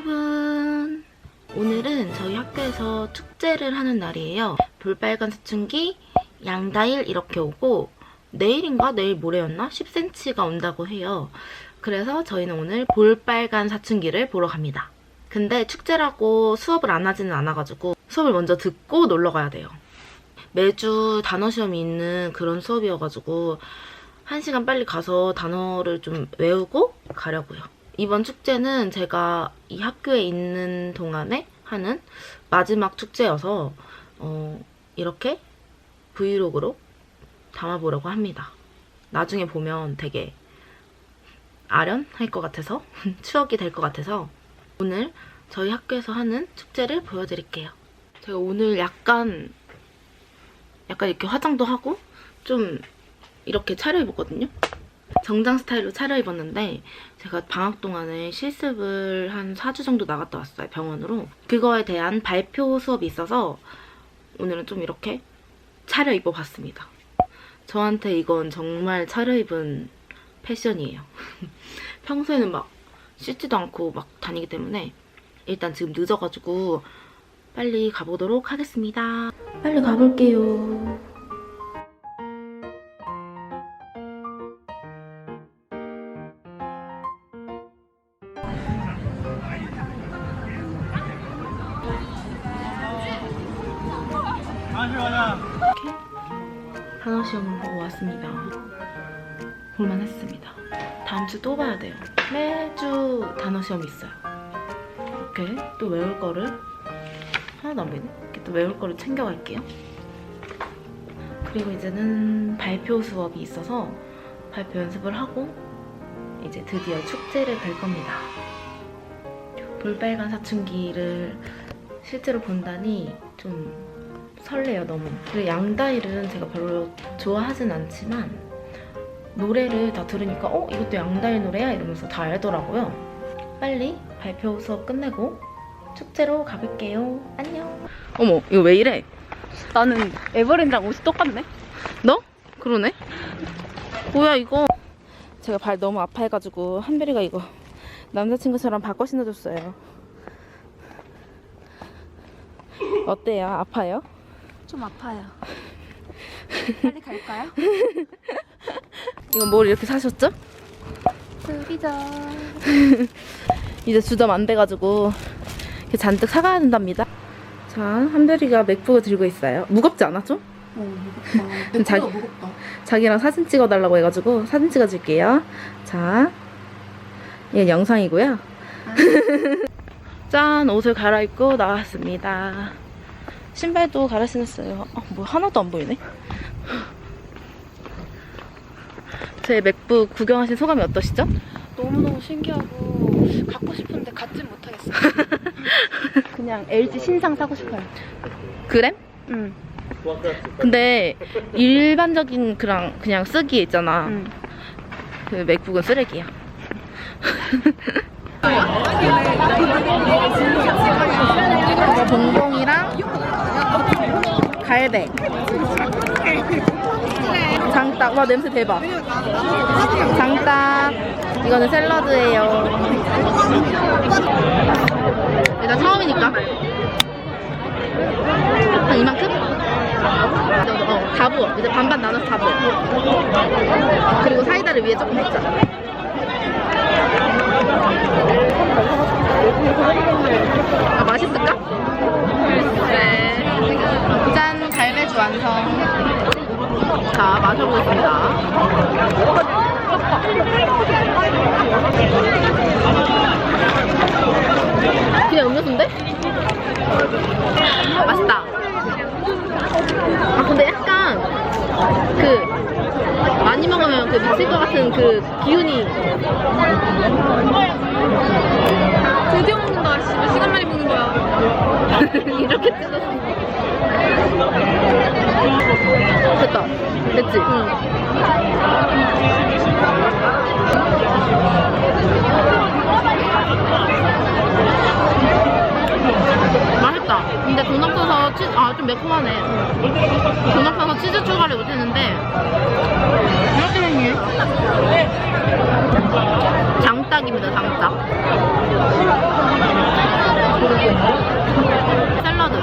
여러분 오늘은 저희 학교에서 축제를 하는 날이에요. 볼빨간 사춘기 양다일 이렇게 오고 내일인가? 내일 모레였나? 10cm가 온다고 해요. 그래서 저희는 오늘 볼빨간 사춘기를 보러 갑니다. 근데 축제라고 수업을 안 하지는 않아가지고 수업을 먼저 듣고 놀러 가야 돼요. 매주 단어 시험이 있는 그런 수업이어가지고 한 시간 빨리 가서 단어를 좀 외우고 가려고요. 이번 축제는 제가 이 학교에 있는 동안에 하는 마지막 축제여서 어, 이렇게 브이로그로 담아보려고 합니다. 나중에 보면 되게 아련할 것 같아서 추억이 될 것 같아서 오늘 저희 학교에서 하는 축제를 보여드릴게요. 제가 오늘 약간 약간 이렇게 화장도 하고 좀 이렇게 차려입었거든요. 정장 스타일로 차려입었는데 제가 방학 동안에 실습을 한 4주 정도 나갔다 왔어요, 병원으로. 그거에 대한 발표 수업이 있어서 오늘은 좀 이렇게 차려입어 봤습니다. 저한테 이건 정말 차려입은 패션이에요. 평소에는 막 씻지도 않고 막 다니기 때문에 일단 지금 늦어가지고 빨리 가보도록 하겠습니다. 빨리 가볼게요. 시험을 보고 왔습니다. 볼만했습니다. 다음 주 또 봐야 돼요. 매주 단어 시험이 있어요. 이렇게 또 외울 거를 하나도 안 보이네. 이렇게 또 외울 거를 챙겨갈게요. 그리고 이제는 발표 수업이 있어서 발표 연습을 하고 이제 드디어 축제를 갈 겁니다. 볼빨간 사춘기를 실제로 본다니 좀 설레요 너무. 그리고 양다일은 제가 별로 좋아하진 않지만 노래를 다 들으니까 어 이것도 양다일 노래야 이러면서 다 알더라고요. 빨리 발표 수업 끝내고 축제로 가볼게요. 안녕. 어머 이거 왜 이래? 나는 에버랜드랑 옷이 똑같네. 너? 그러네. 뭐야 이거? 제가 발 너무 아파해가지고 한별이가 이거 남자친구처럼 바꿔 신어줬어요. 어때요? 아파요? 좀 아파요. 빨리 갈까요? 이거 뭘 이렇게 사셨죠? 소비자. 이제 주점 안 돼가지고 이렇게 잔뜩 사가야 된답니다. 자, 한별이가 맥북을 들고 있어요. 무겁지 않아 좀? 어, 무겁다. 자기-. 무겁다. 자기랑 사진 찍어달라고 해가지고 사진 찍어줄게요. 자, 이건 영상이고요. 짠, 옷을 갈아입고 나왔습니다. 신발도 갈아 신었어요. 아, 뭐 하나도 안 보이네. 제 맥북 구경하신 소감이 어떠시죠? 너무너무 신기하고 갖고 싶은데 갖진 못하겠어요. 그냥 LG 신상 사고 싶어요. 그램? 응. 근데 일반적인 그냥 그냥 쓰기에 있잖아. 응. 그 맥북은 쓰레기야. 동동이랑 갈배. 장딱. 와 냄새 대박. 장딱. 이거는 샐러드예요. 일단 처음이니까. 한 이만큼? 어, 다 부어. 이제 반반 나눠서 다 부어. 그리고 사이다를 위에 조금 했죠. 아, 맛있을까? 네. 짠, 갈매주 완성. 자, 마셔보겠습니다. 하네. 돈 없어서 치즈 추가를 못했는데, 이렇게 생긴 장딱입니다, 장딱. 샐러드.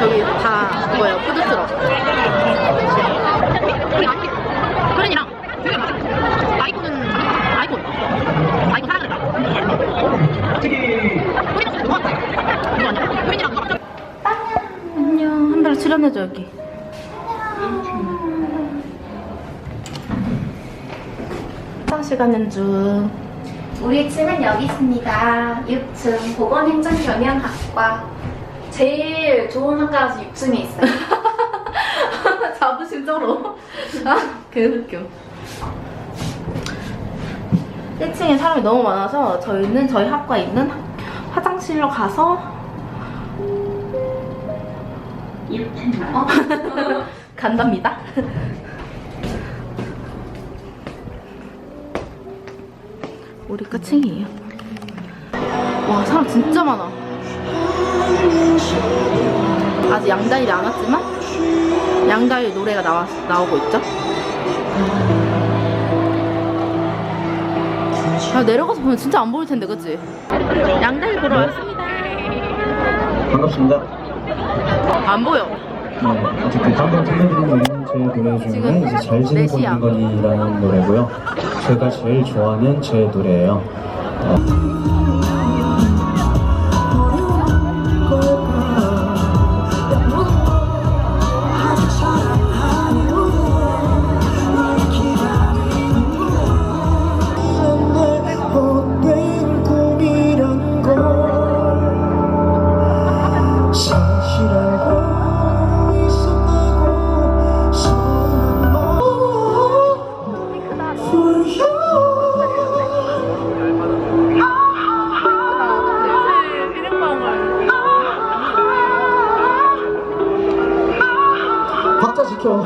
저기 다 뭐예요? 푸드트럭. 그린이랑 아이콘은 아이콘. 아이콘 사랑한다. 안녕. 한 달 출연해줘 여기. 중. 우리 층은 여기 있습니다. 6층 보건행정경영학과 제일 좋은 학과라서 6층에 있어요. 자부심적으로. 아, 개웃겨. 1층에 사람이 너무 많아서 저희는 저희 학과 에 있는 화장실로 가서 어? 간답니다. 우리 끝층이에요. 와, 사람 진짜 많아. 아직 양다일이 안 왔지만 양다일 노래가 나와, 나오고 있죠. 아, 내려가서 보면 진짜 안 보일 텐데, 그치? 양다일 보러 왔습니다. 반갑습니다. 안 보여. 네, 어쨌든 방금 들려드린 제 노래 지금 중에 이제 잘 지내고 네 시야. 있는 거니라는 노래고요. 제가 제일 좋아하는 제 노래예요. 헛 지켜.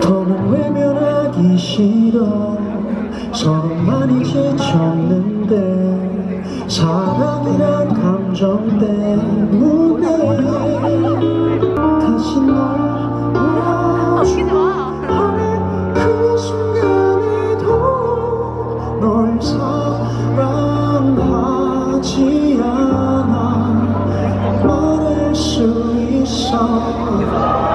더는 외면하기 싫어. 서로 많이 지쳤는데 사랑이란 감정 때문에 있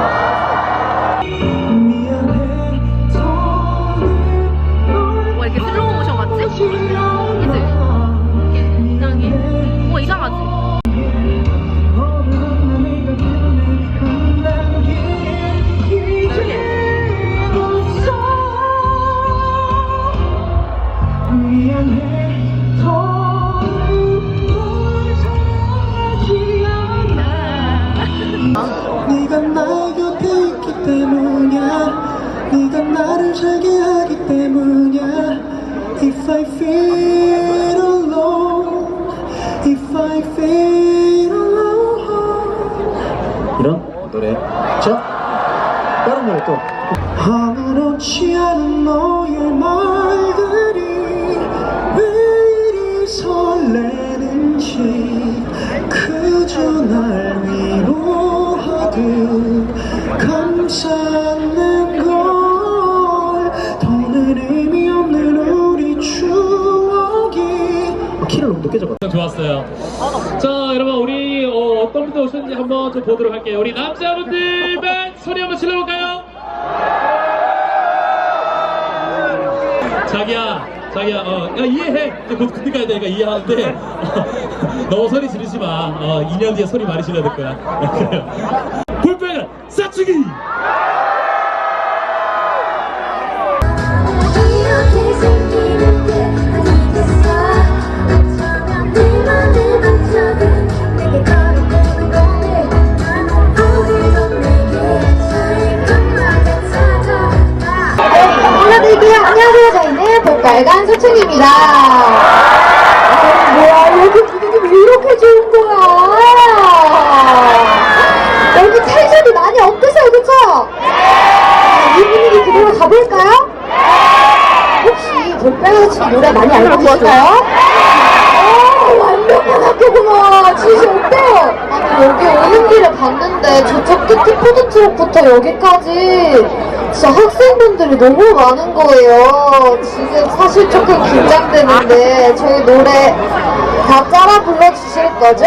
네가 나 곁에 있기 때문이야. 네가 나를 살게 하기 때문이야. If I feel alone If I feel alone. 이런 노래. 자 다른 노래 또. 아무렇지 않은 너의 말 위로하듯 감싸는 걸 더는 의미 없는 우리 추억이 어, 키를 너무 높게 잡았다 좋았어요. 자, 여러분 우리 어, 어떤 분들 오셨는지 한번 좀 보도록 할게요. 우리 남자분들만 소리 한번 질러볼까요? 자기야, 자기야, 어, 야, 이해해. 곧 군대 가야 되니까 이해하는데 어, 너무 소리 지르지 마. 어, 2년 뒤에 소리 많이 질러야 될 거야. 같아져 올려드릴게요. 안녕하세요. 저희는 볼빨간 소충입니다. 아, 뭐야, 여기 분위기 왜 이렇게 좋은 거야? 여기 텐션이 많이 어떠세요, 그쵸? 아, 이 분위기 그대로 가볼까요? 혹시 볼빨간 소충 노래 많이 알고 계실까요? 어, 완벽한 학교구만. 진짜 어때요? 여기 오는 길에 봤는데 저쪽 끝에 푸드 트럭부터 여기까지 진짜 학생분들이 너무 많은 거예요. 지금 사실 조금 긴장되는데 저희 노래 다 따라 불러주실 거죠?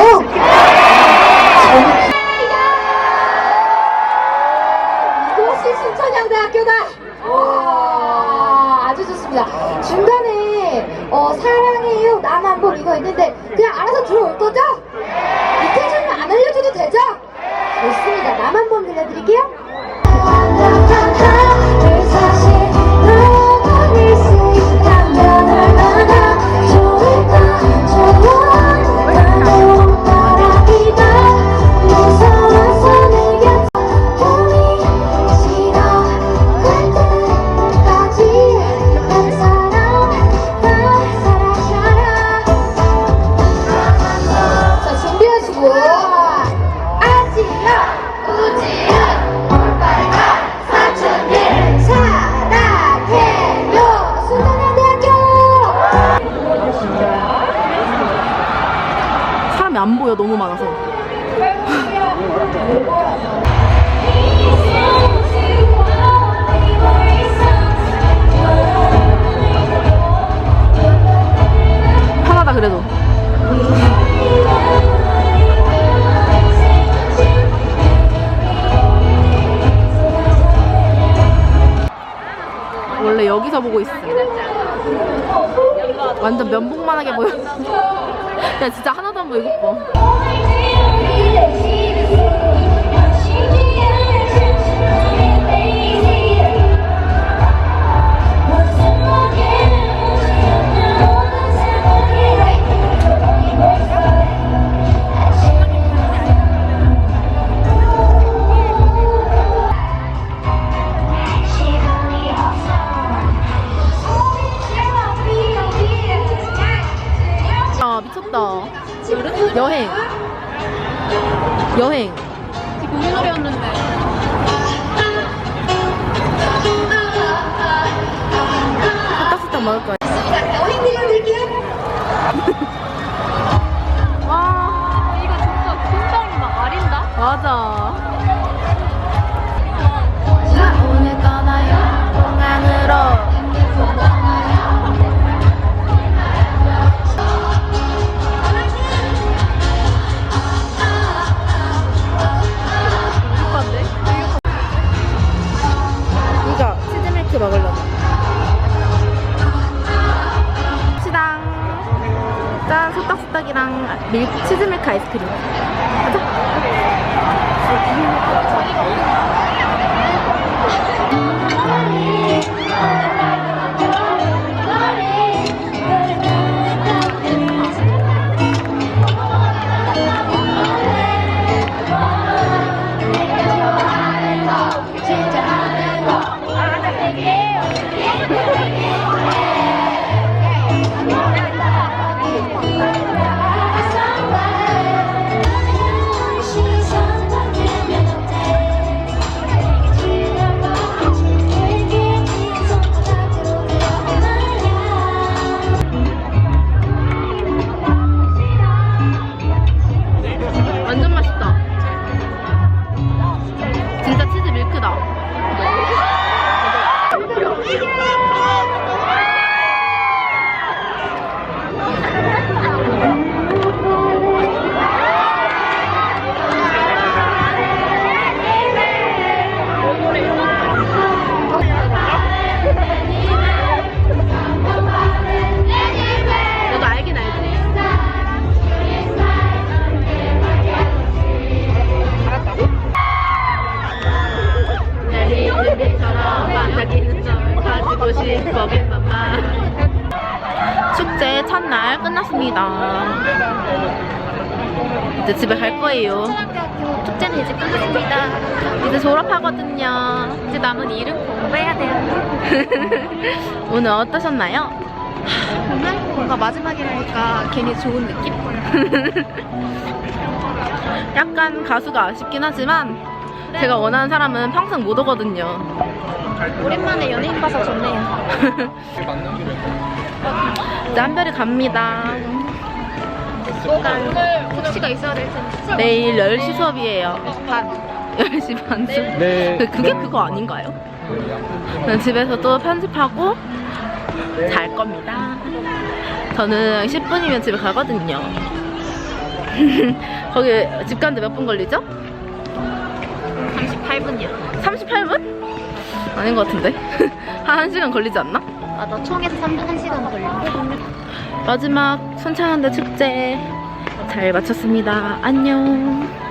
노래였는데? 살짝살짝 먹을 거야. 와. 이거 진짜 심장이 막 아린다? 맞아. 밀 치즈밀크 아이스크림. 치 가지고 싶어 빈맘만 축제 첫날 끝났습니다. 이제 집에 갈 거예요. 축제는 이제 끝났습니다. 이제 졸업하거든요. 이제 남은 일은 공부해야 돼요. 오늘 어떠셨나요? 오늘 뭔가 마지막이라니까 괜히 좋은 느낌? 약간 가수가 아쉽긴 하지만 제가 원하는 사람은 평생 못 오거든요 오랜만에 연예인 봐서 좋네요. 이제 한별이 갑니다 오늘 택시가 있어야 될 텐데. 내일 10시 수업이에요. 반. 10시 반 수업. 네. 그- 그게 그거 아닌가요? 저는 집에서 또 편집하고 잘 겁니다. 저는 10분이면 집에 가거든요. 거기 집 가는데 몇 분 걸리죠? 38분이요. 38분? 아닌 것 같은데. 한 1시간 걸리지 않나? 아, 나 총에서 3분 1시간 걸려. 마지막 순창한대 축제 잘 마쳤습니다. 안녕.